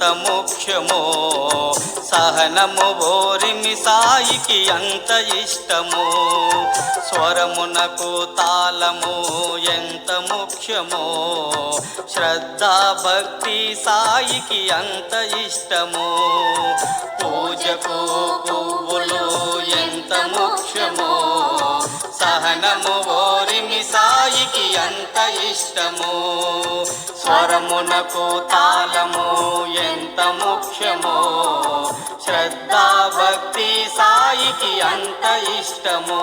ఎంత ముఖ్యమో సహనము ఓరిమి సాయికి అంత ఇష్టము? స్వరమునకు తాళము ఎంత ముఖ్యమో? శ్రద్ధ భక్తి సాయికి అంత ఇష్టము? పూజకు పువ్వులు ఎంత ముఖ్యమో? సహనము ఓరిమి సాయికి అంత ఇష్టము? స్వరమునకు తాళము ఎంత ముఖ్యమో? శ్రద్ధ భక్తి సాయికి అంత ఇష్టము?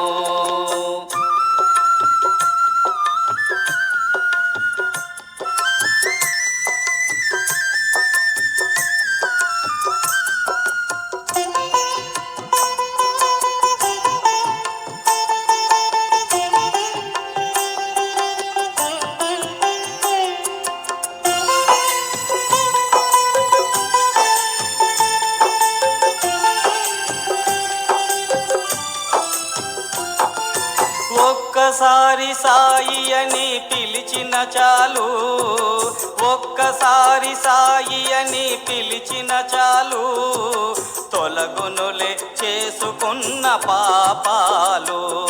ఒక్కసారి సాయి అని పిలిచిన చాలు. ఒక్కసారి సాయి అని పిలిచిన చాలు. తొలగునులే చేసుకున్న పాపాలు.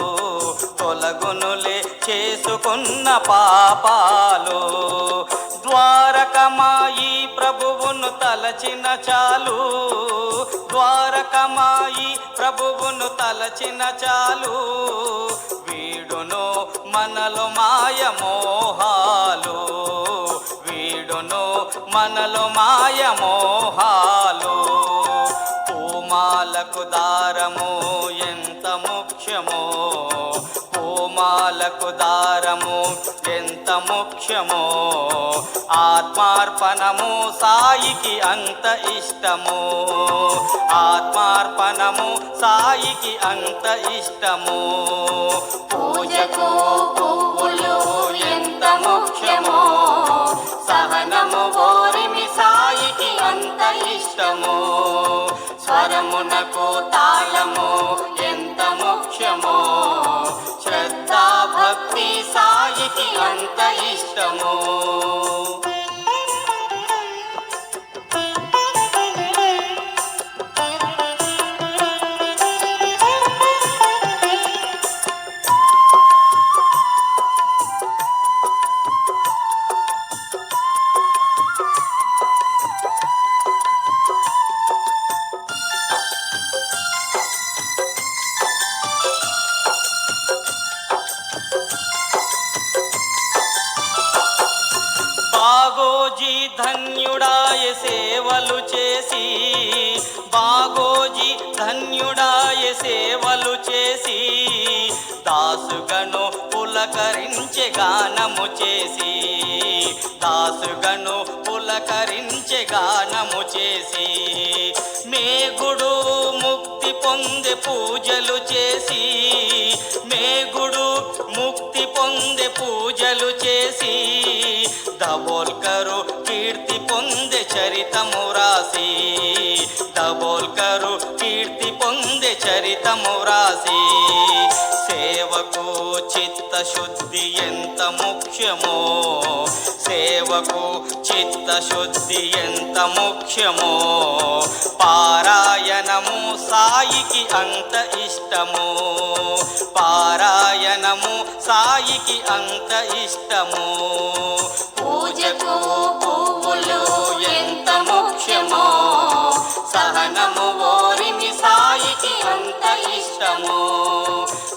తొలగునులే చేసుకున్న పాపాలు. ద్వారకమాయి ప్రభువును తలచిన చాలు. ద్వారకమాయి ప్రభువును తలచిన చాలు. వీడును మనలో మాయ మోహాలు వీడును మనలో మాయ మోహాలు పూమాలకు దారము ఎంత ముఖ్యమో. పూమాలకు దారము ఎంత ముఖ్యమో? ఆత్మార్పణము సాయికి అంత ఇష్టము? ఆత్మార్పణము సాయికి అంత ఇష్టము? పూజకు పువ్వులు ఎంత ముఖ్యమో? సహనము ఓరిమి సాయికి అంత ఇష్టము? స్వరమునకు తాళము భక్తి సాయికి అంత ఇష్టము. ధన్యుడాయ సేవలు చేసి బాగోజీ ధన్యుడాయ సేవలు చేసి దాసుగను పులకరించే గానము చేసి దాసుగను పులకరించే గానము చేసి మేగుడు ముక్తి పొందే పూజలు చేసి మేగుడు ముక్తి పొందే పూజలు చేసి దబోల్కరు కీర్తి పొందే చరితము రాసి. దబోల్కరు కీర్తి పొందే చరితము రాసి. సేవకు చిత్తశుద్ధి ఎంత ముఖ్యమో? సేవకు చిత్తశుద్ధి ఎంత ముఖ్యమో? పారాయణము సాయికి అంత ఇష్టము? పారాయణము సాయికి అంత ఇష్టము? పూజకు పువ్వులు ఎంత ముఖ్యమో సహనము ఓరిమి సాయికి అంత ఇష్టము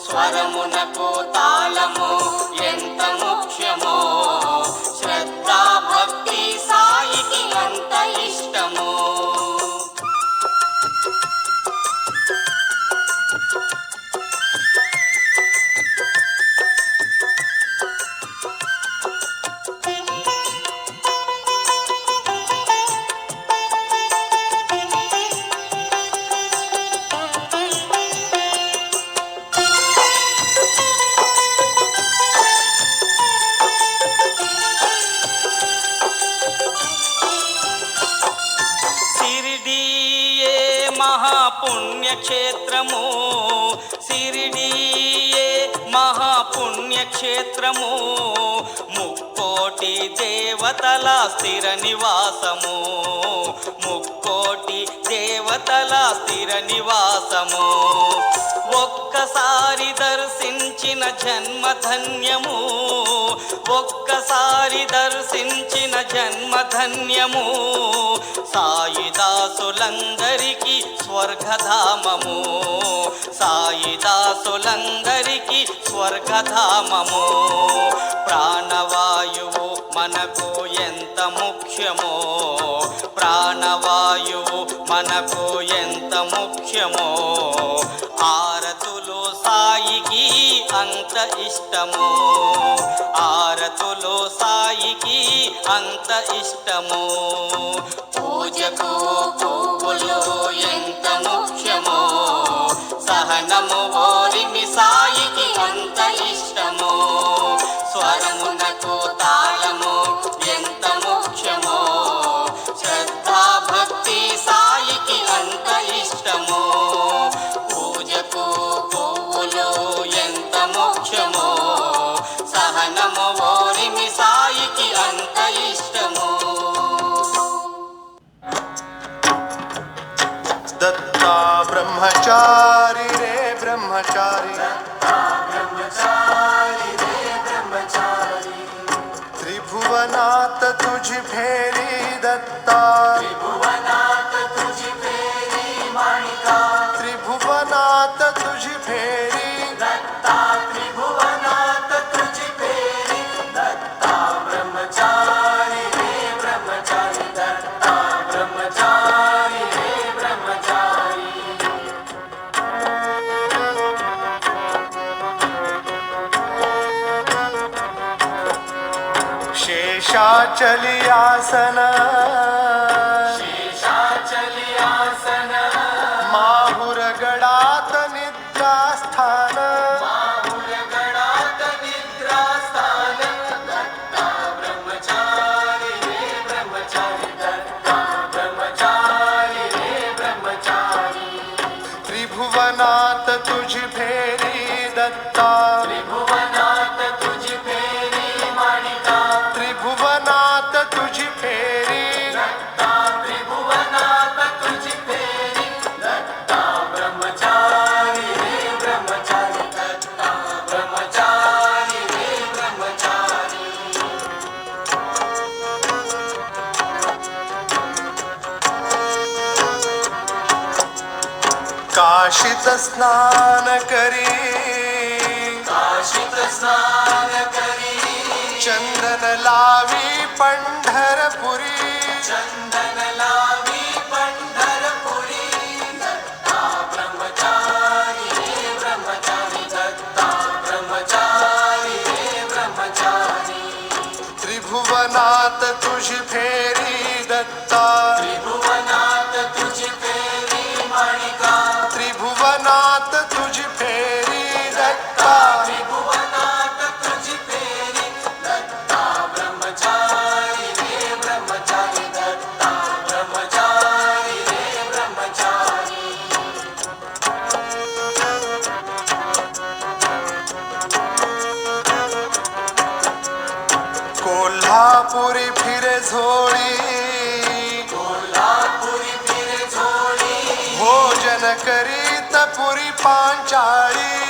స్వరమునకు తాళము ఎంత మహాపుణ్యక్షేత్రము సిరిడియే మహాపుణ్యక్షేత్రము. ముక్కోటి దేవతల స్థిర నివాసము. ముక్కోటి దేవతల స్థిర నివాసము. ఒక్కసారి దర్శించిన జన్మధన్యము ఒక్కసారి దర్శించిన జన్మధన్యము సాయిదాసులందరికీ స్వర్గధామము సాయిదాసులందరికీ స్వర్గధామము. ప్రాణవాయువు మనకు ఎంత ముఖ్యమో ప్రాణవాయువు మనకు ఎంత ముఖ్యమో? ఆరతులు సాయికి అంత ఇష్టము? ఆరతులు సాయికి అంత ఇష్టము? పూజకు పువ్వులు ఎంత ముఖ్యమో? సహనము दत्ता ब्रह्मचारी रे ब्रह्मचारी त्रिभुवनात तुझी फेरी दत्ता त्रिभुवनात तुझी फेरी शीर्षाचलि आसन। शीर्षाचलि आसन। माहुरगडात निद्रास्थान माहुरगडात निद्रास्थान दत्ता ब्रह्मचारी रे ब्रह्मचारी दत्ता ब्रह्मचारी ब्रह्मचारी। त्रिभुवनात तुझ फेरी दत्ता। काशित स्नान करी. काशित स्नान करी. चंदन लावी पंढरपुरी. चंदन लावी पंढरपुरी. दत्ता ब्रह्मचारी ब्रह्मचारी दत्ता ब्रह्मचारी ब्रह्मचारी. त्रिभुवनात तुझी फेरी. कोल्हापुरी फिरे झोळी. कोल्हापुरी फिरे झोळी. भोजन करीत पुरी पांचाळी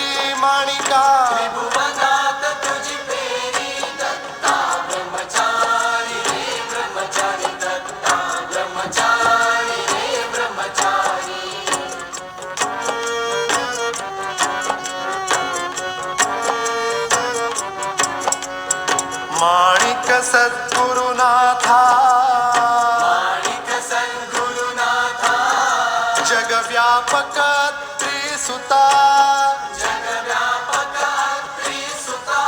माणिक सद्गुरुनाथा। माणिक सद्गुरुनाथा। जगव्यापक त्रिसुता जगव्यापक त्रिसुता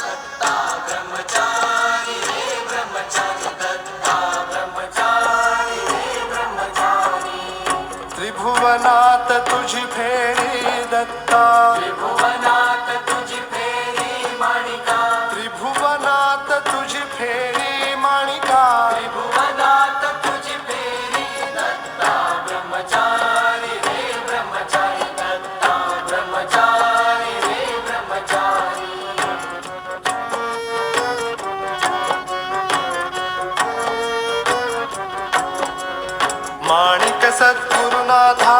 दत्ता ब्रह्मचारी रे ब्रह्मचारी दत्ता ब्रह्मचारी रे ब्रह्मचारी। त्रिभुवनात तुझी फेरी दत्ता। त्रिभुवनात सद्गुरुनाथा